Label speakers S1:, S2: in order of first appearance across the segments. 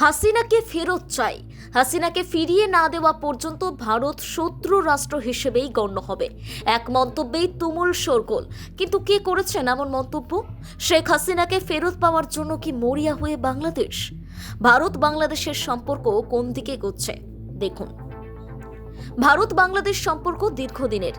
S1: হাসিনাকে ফেরত চাই। হাসিনাকে ফিরিয়ে না দেওয়া পর্যন্ত ভারত শত্রু রাষ্ট্র হিসেবেই গণ্য হবে। এক মন্তব্যেই তুমুল শোরগোল। কিন্তু কে করেছেন এমন মন্তব্য? শেখ হাসিনাকে ফেরত পাওয়ার জন্য কি মরিয়া হয়ে বাংলাদেশ? ভারত বাংলাদেশের সম্পর্ক কোন দিকে এগোচ্ছে দেখুন। ভারত বাংলাদেশ সম্পর্ক দীর্ঘদিনের।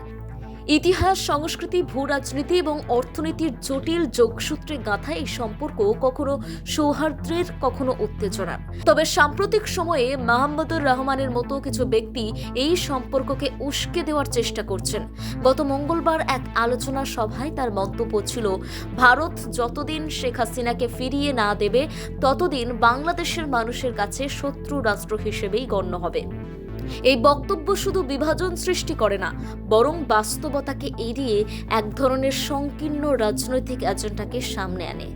S1: ইতিহাস, সংস্কৃতি ভূ রাজনীতি এবং অর্থনীতির জটিল যোগসূত্রে গাঁথা এই সম্পর্ক কখনো সৌহার্দ্যের কখনো উত্তেজনার। তবে সাম্প্রতিক সময়ে মাহমুদুর রহমানের মতো কিছু ব্যক্তি এই সম্পর্ককে উস্কে দেওয়ার চেষ্টা করছেন। গত মঙ্গলবার এক আলোচনা সভায় তার মন্তব্য ছিল, ভারত যতদিন শেখ হাসিনাকে ফিরিয়ে না দেবে, ততদিন বাংলাদেশের মানুষের কাছে শত্রু রাষ্ট্র হিসেবেই গণ্য হবে। এই বক্তব্য শুধু বিভাজন সৃষ্টি করে না, বরং বাস্তবতাকে এড়িয়ে এক ধরনের সংকীর্ণ রাজনৈতিক এজেন্ডাকে সামনে আনে।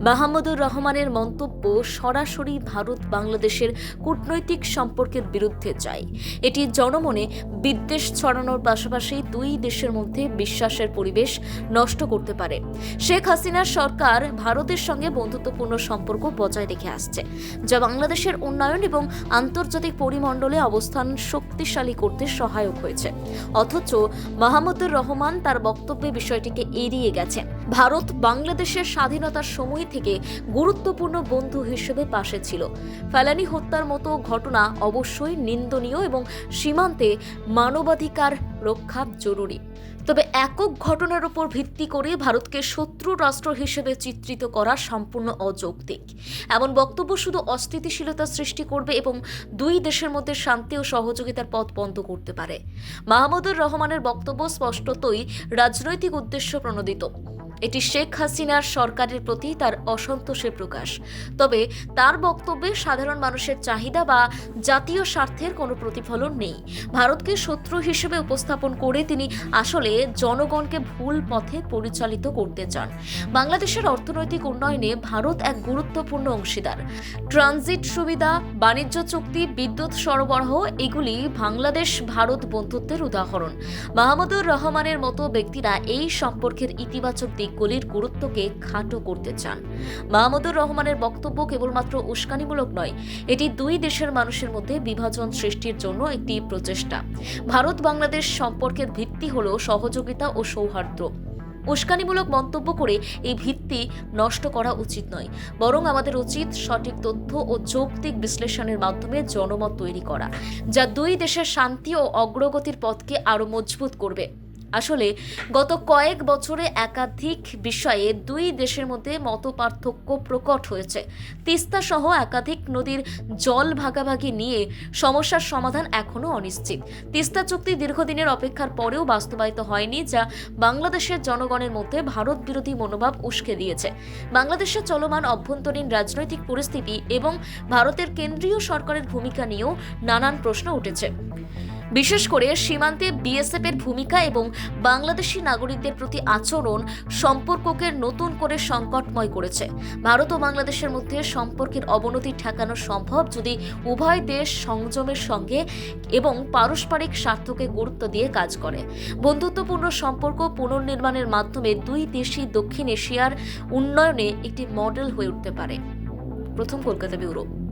S1: মাহমুদুর রহমানের মন্তব্য সরাসরি ভারত বাংলাদেশের কূটনৈতিক সম্পর্কের বিরুদ্ধে যায় এটি জনমনে বিদ্বেষ ছড়ানোর পাশাপাশি দুই দেশের মধ্যে বিশ্বাসের পরিবেশ নষ্ট করতে পারে। শেখ হাসিনার সরকার ভারতের সঙ্গে বন্ধুত্বপূর্ণ সম্পর্ক বজায় রেখে আসছে, যা বাংলাদেশের উন্নয়ন এবং আন্তর্জাতিক পরিমণ্ডলে অবস্থান শক্তিশালী করতে সহায়ক হয়েছে। অথচ মাহমুদুর রহমান তার বক্তব্যে বিষয়টিকে এড়িয়ে গেছেন। ভারত বাংলাদেশের স্বাধীনতার সময় থেকে গুরুত্বপূর্ণ বন্ধু হিসেবে পাশে ছিল। ফেলানি হত্যার মতো ঘটনা অবশ্যই নিন্দনীয় এবং সীমান্তে মানবাধিকার রক্ষা জরুরি। তবে একক ঘটনার উপর ভিত্তি করে ভারতকে শত্রু রাষ্ট্র হিসেবে চিত্রিত করা সম্পূর্ণ অযৌক্তিক। এমন বক্তব্য শুধু অস্থিতিশীলতা সৃষ্টি করবে এবং দুই দেশের মধ্যে শান্তি ও সহযোগিতার পথ বন্ধ করতে পারে। মাহমুদুর রহমানের বক্তব্য স্পষ্টতই রাজনৈতিক উদ্দেশ্য প্রণোদিত। এটি শেখ হাসিনার সরকারের প্রতি তার অসন্তোষের প্রকাশ। তবে তার বক্তব্যে সাধারণ মানুষের চাহিদা বা জাতীয় স্বার্থের কোনো প্রতিফলন নেই। ভারতকে শত্রু হিসেবে উপস্থাপন করে তিনি আসলে জনগণকে ভুল পথে পরিচালিত করতে চান। বাংলাদেশের অর্থনৈতিক উন্নয়নে ভারত এক গুরুত্বপূর্ণ অংশীদার। ট্রানজিট সুবিধা, বাণিজ্য চুক্তি, বিদ্যুৎ সরবরাহ, এগুলি বাংলাদেশ ভারত বন্ধুত্বের উদাহরণ। মাহমুদুর রহমানের মতো ব্যক্তিরা এই সম্পর্কের ইতিবাচক দিকগুলির গুরুত্বকে খাটো করতে চান। মাহমুদুর রহমানের বক্তব্য কেবলমাত্র উস্কানিমূলক নয়, এটি দুই দেশের মানুষের মধ্যে বিভাজন সৃষ্টির জন্য একটি প্রচেষ্টা। ভারত বাংলাদেশ সম্পর্কের ভিত্তি হল সহযোগিতা ও সৌহার্দ্য। উস্কানিমূলক মন্তব্য করে এই ভিত্তি নষ্ট করা উচিত নয়, বরং আমাদের উচিত সঠিক তথ্য ও যৌক্তিক বিশ্লেষণের মাধ্যমে জনমত তৈরি করা, যা দুই দেশের শান্তি ও অগ্রগতির পথকে আরও মজবুত করবে। আসলে গত কয়েক বছরে একাধিক বিষয়ে দুই দেশের মধ্যে মত পার্থক্য প্রকট হয়েছে। তিস্তা সহ একাধিক নদীর জল ভাগাভাগি নিয়ে সমস্যার সমাধান এখনও অনিশ্চিত। তিস্তা চুক্তি দীর্ঘদিনের অপেক্ষার পরেও বাস্তবায়িত হয়নি, যা বাংলাদেশের জনগণের মধ্যে ভারত বিরোধী মনোভাব উস্কে দিয়েছে। বাংলাদেশের চলমান অভ্যন্তরীণ রাজনৈতিক পরিস্থিতি এবং ভারতের কেন্দ্রীয় সরকারের ভূমিকা নিয়েও নানান প্রশ্ন উঠেছে। বিশেষ করে সীমান্তে বিএসএফ এর ভূমিকা এবং বাংলাদেশি নাগরিকদের প্রতি আচরণ সম্পর্ককে নতুন করে সংকটময় করেছে। ভারত ও বাংলাদেশের মধ্যে সম্পর্কের অবনতি ঠেকানো সম্ভব যদি উভয় দেশ সংযমের সঙ্গে এবং পারস্পরিক স্বার্থকে গুরুত্ব দিয়ে কাজ করে। বন্ধুত্বপূর্ণ সম্পর্ক পুনর্নির্মাণের মাধ্যমে দুই দেশই দক্ষিণ এশিয়ার উন্নয়নে একটি মডেল হয়ে উঠতে পারে। প্রথম কলকাতা ব্যুরো।